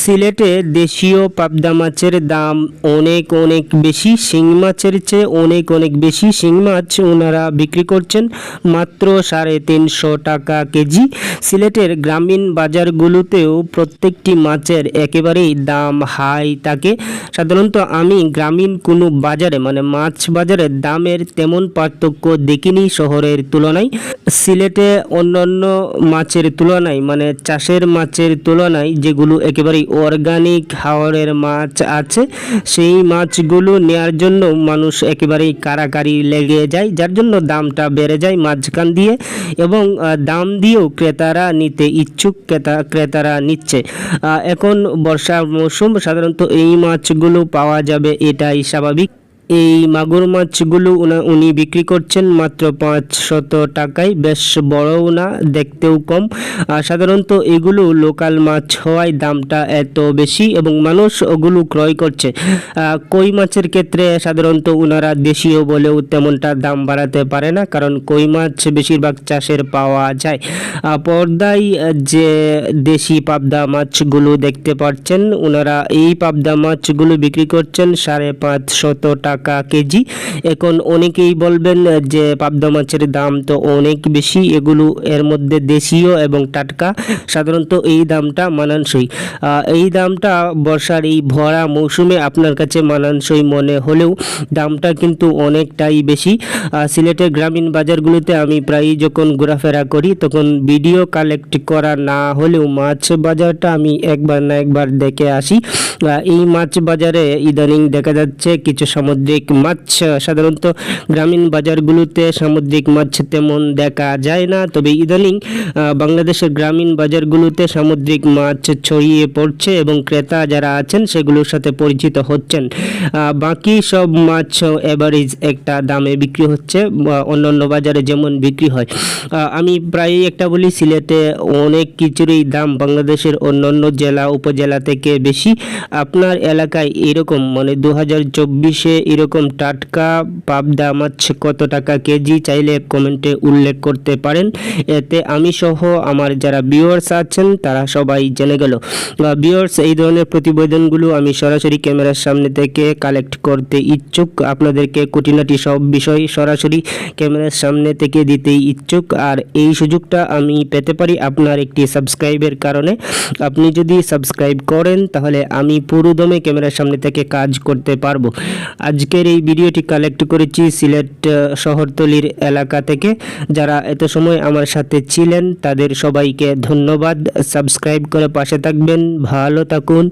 সিলেটে দেশীয় পাবদা মাছের দাম অনেক অনেক বেশি, শিং মাছের চেয়ে অনেক অনেক বেশি। শিং মাছ ওনারা বিক্রি করছেন মাত্র সাড়ে তিনশো টাকা কেজি। সিলেটের গ্রামীণ বাজারগুলোতেও প্রত্যেকটি মাছের একেবারেই দাম হাই থাকে। সাধারণত আমি গ্রামীণ কোনো বাজারে মানে মাছ বাজারে দামের তেমন পার্থক্য দেখিনি শহরের তুলনায়। সিলেটে অন্যান্য মাছের তুলনায় মানে চাষের মাছের তুলনায় যেগুলো একেবারেই অর্গানিক হাওরের মাছ আছে, সেই মাছগুলো নেয়ার জন্য মানুষ একেবারেই কারাকারি লেগে যায়, যার জন্য দামটা বেড়ে যায় মাঝখান দিয়ে এবং দাম দিয়েও ক্রেতারা নিতে ইচ্ছুক, ক্রেতা, ক্রেতারা নিচ্ছে। এখন বর্ষার মৌসুম, সাধারণত এই মাছগুলো পাওয়া যাবে, এটাই স্বাভাবিক। এই মাগুর মাছগুলো উনা- বিক্রি করছেন মাত্র পাঁচ শত টাকায়। বেশ বড়ও না, দেখতেও কম। সাধারণত এগুলো লোকাল মাছ হওয়ায় দামটা এত বেশি এবং মানুষ ওগুলো ক্রয় করছে। কই মাছের ক্ষেত্রে সাধারণত ওনারা দেশীয় বলেও তেমনটা দাম বাড়াতে পারে না, কারণ কই মাছ বেশিরভাগ চাষের পাওয়া যায়। পর্দায় যে দেশি পাবদা মাছগুলো দেখতে পাচ্ছেন ওনারা এই পাবদা মাছগুলো বিক্রি করছেন সাড়ে পাঁচ শত টাকা কেজি। এখন অনেকেই বলবেন যে পাবদা মাছের দাম তো অনেক বেশি, এগুলো এর মধ্যে দেশীয় এবং টাটকা। সাধারণত এই দামটা মানানসই। এই দামটা বর্ষার এই ভরা মৌসুমে আপনার কাছে মানানসই মনে হলেও দামটা কিন্তু অনেকটাই বেশি। সিলেটের গ্রামীণ বাজারগুলোতে আমি প্রায়ই যখন ঘোরাফেরা করি, তখন ভিডিও কালেক্ট করা না হলেও মাছ বাজারটা আমি একবার না একবার দেখে আসি। এই মাছ বাজারে ইদানিং দেখা যাচ্ছে কিছু সামুদ্রিক মাছ, সাধারণত গ্রামীণ বাজারগুলোতে সামুদ্রিক মাছ তেমন দেখা যায় না। তবে ইদানিং বাংলাদেশের গ্রামীণ বাজারগুলোতে সামুদ্রিক মাছ ছড়িয়ে পড়ছে এবং ক্রেতা যারা আছেন সেগুলোর সাথে পরিচিত হচ্ছেন। বাকি সব মাছ এভারেজ একটা দামে বিক্রি হচ্ছে অন্যান্য বাজারে যেমন বিক্রি হয়। আমি প্রায়ই একটা বলি, সিলেটে অনেক কিছুরই দাম বাংলাদেশের অন্যান্য জেলা, উপজেলা থেকে বেশি। আপনার এলাকায় এরকম মানে দু হাজার চব্বিশে এরকম টাটকা পাবদা মাছ কত টাকা কেজি চাইলে কমেন্টে উল্লেখ করতে পারেন। এতে আমি সহ আমার যারা ভিউয়ার্স আছেন, তারা সবাই জেনে গেল। ভিউয়ার্স এই ধরনের প্রতিবেদনগুলো আমি সরাসরি ক্যামেরার সামনে থেকে কালেক্ট করতে ইচ্ছুক। আপনাদেরকে খুঁটিনাটি সব বিষয় সরাসরি ক্যামেরার সামনে থেকে দিতেই ইচ্ছুক। আর এই সুযোগটা আমি পেতে পারি আপনার একটি সাবস্ক্রাইবের কারণে। আপনি যদি সাবস্ক্রাইব করেন, তাহলে আমি পুরোদমে ক্যামেরার সামনে থেকে কাজ করতে পারব। আজকের এই ভিডিওটি কালেক্ট করেছি সিলেট শহরতলির এলাকা থেকে। যারা এত সময় আমার সাথে ছিলেন, তাদের সবাইকে ধন্যবাদ। সাবস্ক্রাইব করে পাশে থাকবেন। ভালো থাকুন।